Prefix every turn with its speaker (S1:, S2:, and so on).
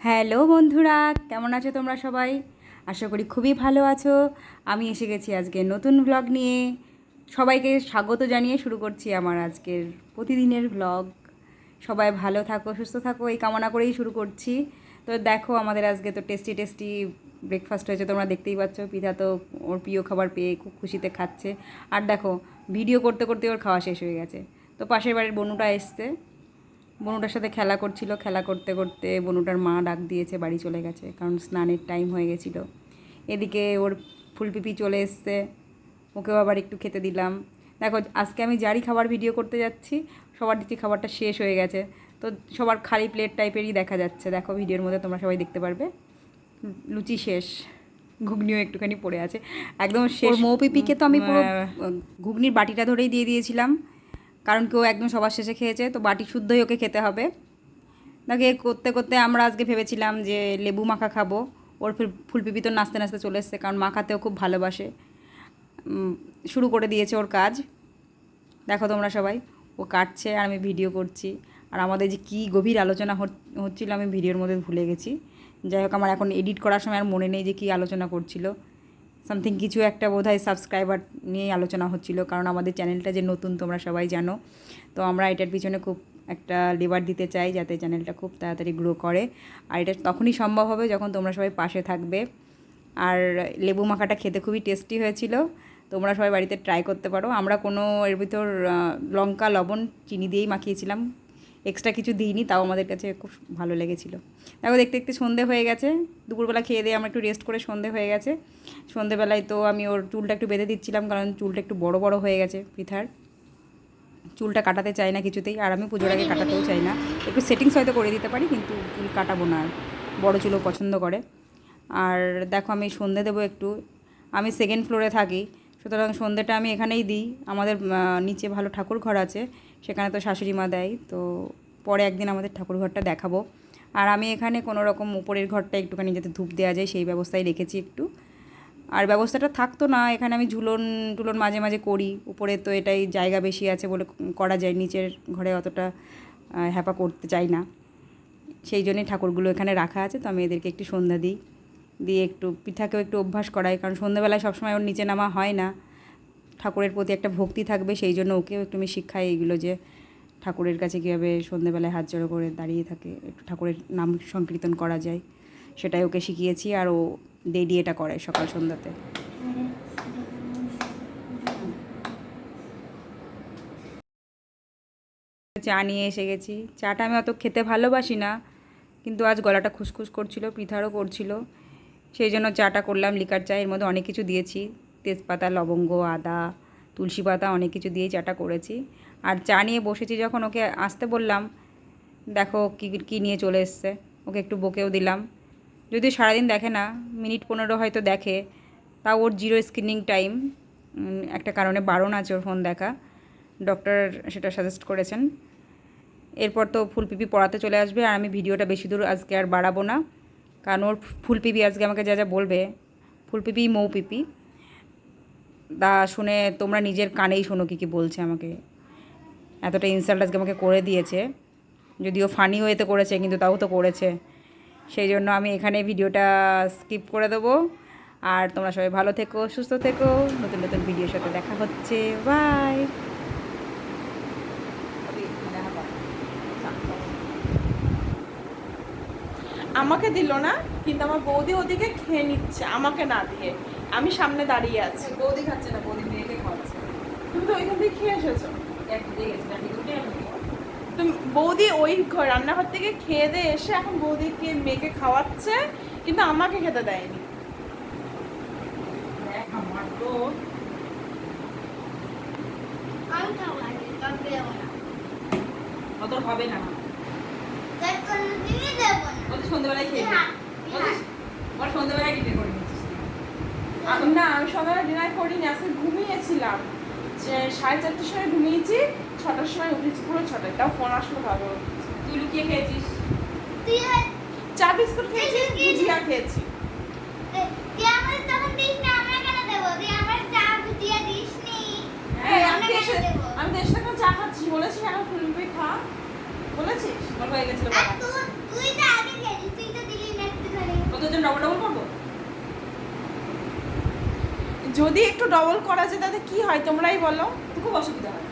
S1: Hello বন্ধুরা, কেমন আছো তোমরা সবাই? আশা করি খুবই ভালো আছো। আমি এসে গেছি আজকে নতুন ভ্লগ নিয়ে। সবাইকে স্বাগত জানিয়ে শুরু করছি আমার আজকের প্রতিদিনের ভ্লগ সবাই ভালো থাকো, সুস্থ থাকো, এই কামনা করেই শুরু করছি। তো দেখো, আমাদের আজকে তো টেস্টি টেস্টি ব্রেকফাস্ট হয়েছে, তোমরা দেখতেই পাচ্ছ পিঠা তো ওর প্রিয় খাবার পেয়ে খুব খুশিতে খাচ্ছে। আর দেখো ভিডিও করতে করতে ওর খাওয়া শেষ হয়ে গেছে। তো পাশের বাড়ির বনুটা এসছে। বনুটার সাথে খেলা করছিল খেলা করতে করতে বনুটার মা ডাক দিয়েছে বাড়ি চলে গেছে কারণ স্নানের টাইম হয়ে গেছিল। এদিকে ওর ফুলপিপি চলে এসছে ওকেও আবার একটু খেতে দিলাম। দেখো আজকে আমি যারই খাবার ভিডিও করতে যাচ্ছি সবার দিকে খাবারটা শেষ হয়ে গেছে। তো সবার খালি প্লেট টাইপেরই দেখা যাচ্ছে। দেখো ভিডিওর মধ্যে তোমরা সবাই দেখতে পারবে। লুচি শেষ ঘুগনিও একটুখানি পড়ে আছে। একদম শেষ মৌপিপিকে তো আমি পুরো ঘুগনির বাটিটা ধরেই দিয়ে দিয়েছিলাম। কারণ কেউ একদম সবার শেষে খেয়েছে, তো বাটি শুদ্ধই ওকে খেতে হবে। দেখে করতে করতে আমরা আজকে ভেবেছিলাম যে লেবু মাখা খাব, ওর ফুল ফুলপিপি তো নাচতে নাচতে চলে এসছে, কারণ মাখাতেও খুব ভালোবাসে। শুরু করে দিয়েছে ওর কাজ। দেখো তোমরা সবাই, ও কাটছে আর আমি ভিডিও করছি। আর আমাদের যে কী গভীর আলোচনা হচ- হচ্ছিল, আমি ভিডিওর মধ্যে ভুলে গেছি। যাই হোক, আমার এখন এডিট করার সময় আর মনে নেই যে কী আলোচনা করছিল। সামথিং কিছু একটা বোধহয় সাবস্ক্রাইবার নিয়ে আলোচনা হচ্ছিল, কারণ আমাদের চ্যানেলটা যে নতুন তোমরা সবাই জানো। তো আমরা এটার পিছনে খুব একটা লেবার দিতে চাই যাতে চ্যানেলটা খুব তাড়াতাড়ি গ্রো করে। আর এটা তখনই সম্ভব হবে যখন তোমরা সবাই পাশে থাকবে। আর লেবু মাখাটা খেতে খুবই টেস্টি হয়েছিল। তোমরা সবাই বাড়িতে ট্রাই করতে পারো। আমরা কোনো এর ভিতর লঙ্কা, লবণ, চিনি দিয়েই মাখিয়েছিলাম। এক্সট্রা কিছু দিইনি, তাও আমাদের কাছে খুব ভালো লেগেছিল। দেখো, দেখতে দেখতে সন্ধে হয়ে গেছে। দুপুরবেলা খেয়ে দিয়ে আমরা একটু রেস্ট করে সন্ধে হয়ে গেছে। সন্ধেবেলায় তো আমি ওর চুলটা একটু বেঁধে দিচ্ছিলাম, কারণ চুলটা একটু বড় বড় হয়ে গেছে পৃথার চুলটা কাটাতে চাই না কিছুতেই, আর আমি পুজোর আগে কাটাতেও চাই না। একটু সেটিংস হয়তো করে দিতে পারি, কিন্তু চুল কাটাবো না আর। বড়ো চুলও পছন্দ করে। আর দেখো, আমি সন্ধে দেবো একটু। আমি সেকেন্ড ফ্লোরে থাকি, সুতরাং সন্ধেটা আমি এখানেই দিই। আমাদের নিচে ভালো ঠাকুর ঘর আছে, সেখানে তো শাশুড়ি মা দেয়, তো পরে একদিন আমাদের ঠাকুর ঘরটা দেখাবো। আর আমি এখানে কোনো রকম উপরের ঘরটা একটুখানি যাতে ধূপ দেওয়া যায়, সেই ব্যবস্থাই রেখেছি একটু। আর ব্যবস্থাটা থাকতো না, এখানে আমি ঝুলন টুলন মাঝে মাঝে করি। উপরে তো এটাই জায়গা বেশি আছে বলে করা যায়, নিচের ঘরে অতটা হ্যাপা করতে চাই না। সেই জন্যই ঠাকুরগুলো এখানে রাখা আছে, তো আমি এদেরকে একটু সন্ধ্যা দিই। দিয়ে একটু পিঠাকেও একটু অভ্যাস করাই, কারণ সন্ধ্যাবেলায় সবসময় ওর নিচে নামা হয় না। ঠাকুরের প্রতি একটা ভক্তি থাকবে, সেই জন্য ওকেও একটু আমি শিক্ষাই এইগুলো যে ঠাকুরের কাছে কীভাবে সন্ধ্যেবেলায় হাত জড়ো করে দাঁড়িয়ে থাকে, একটু ঠাকুরের নাম সংকীর্তন করা যায়, সেটাই ওকে শিখিয়েছি আর ও ডেডি এটা করে সকাল সন্ধ্যাতে। চা নিয়ে এসে গেছি। চাটা আমি অত খেতে ভালোবাসি না, কিন্তু আজ গলাটা খুসখুস করছিল পৃথারও করছিল, সেই জন্য চাটা করলাম, লিকার চা এর মধ্যে অনেক কিছু দিয়েছি, তেজপাতা, লবঙ্গ, আদা তুলসী পাতা, অনেক কিছু দিয়েই চাটা করেছি। আর চা নিয়ে বসেছি যখন ওকে আসতে বললাম, দেখো কী কী নিয়ে চলে এসছে। ওকে একটু বকেও দিলাম। যদি সারাদিন দেখে না, মিনিট পনেরো হয়তো দেখে, তাও ওর জিরো স্ক্রিনিং টাইম। একটা কারণে বারণ আছে ওর ফোন দেখা। ডক্টর সেটা সাজেস্ট করেছেন। এরপর তো ফুলপিপি পড়াতে চলে আসবে আর আমি ভিডিওটা বেশি দূর আজকে আর বাড়াবো না। কারণ ওর ফুলপিপি আজকে আমাকে যা যা বলবে ফুলপিপি মৌপিপি তা শুনে তোমরা নিজের কানেই শোনো কী কী বলছে আমাকে। এতটা ইনসাল্ট আজকে আমাকে করে দিয়েছে। যদিও ফানি ওয়েতে করেছে, কিন্তু তাও তো করেছে। সেই জন্য আমি এখানে ভিডিওটা স্কিপ করে দেবো। আর তোমরা সবাই ভালো থেকো, সুস্থ থেকো। নতুন নতুন ভিডিওর সাথে দেখা হচ্ছে। বাই
S2: আমাকে দিল না, কিন্তু আমার বৌদি ওদিকে খেয়ে নিচ্ছে, আমাকে না দিয়ে। আমি সামনে দাঁড়িয়ে আছি।
S1: বৌদি খাচ্ছে না বৌদি মেয়েকে খাওয়াচ্ছে।
S2: তুমি তো ওইখান থেকে খেয়ে এসেছ। তুমি বৌদি ওই রান্নাঘর থেকে খেয়ে দিয়ে এসে এখন বৌদিকে মেয়েকে খাওয়াচ্ছে কিন্তু আমাকে খেতে দেয়নি।
S1: অত হবে না। সন্ধ্যেবেলায় খেয়ে
S3: হ্যাঁ, হ্যাঁ।
S1: ওর সন্ধ্যেবেলায় ডিনার করে নিচ্ছিস তুই।
S2: আমি না আমি সকালে ডিনার করিনি আজকে ঘুমিয়েছিলাম। যে সাড়ে চারটের সময় ঘুমিয়েছি ছটার সময় উঠেছি পুরো ছটায়। তাও ফোন আসলো ভালো।
S1: তুই লুকিয়ে খেয়েছিস?
S2: চা বিস্কুট খেয়েছি ভুজিয়া খেয়েছি। এই, আমি এখন চা খাচ্ছি। বলেছি এখন ফুলবি খা। বলেছিস?
S1: হয়ে গেছিল
S2: যদি একটু ডবল করা যায় তাতে কি হয়? তোমরাই বলো।
S4: খুব অসুবিধা হয়।